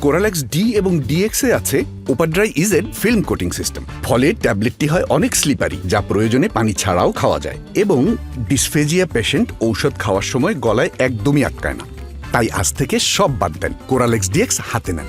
কোরালেক্স D এবং DX এ আছে Opadry EZ film coating system ফলে ট্যাবলেটটি হয় অনেক স্লিপারি যা প্রয়োজনে পানি ছাড়াও খাওয়া যায় এবং ডিসফেজিয়া পেশেন্ট ঔষধ খাওয়ার সময় গলায় একদমই আটকায় না। তাই আজ থেকে সব বাদ দেন। কোরালেক্স ডিএক্স হাতে নেন।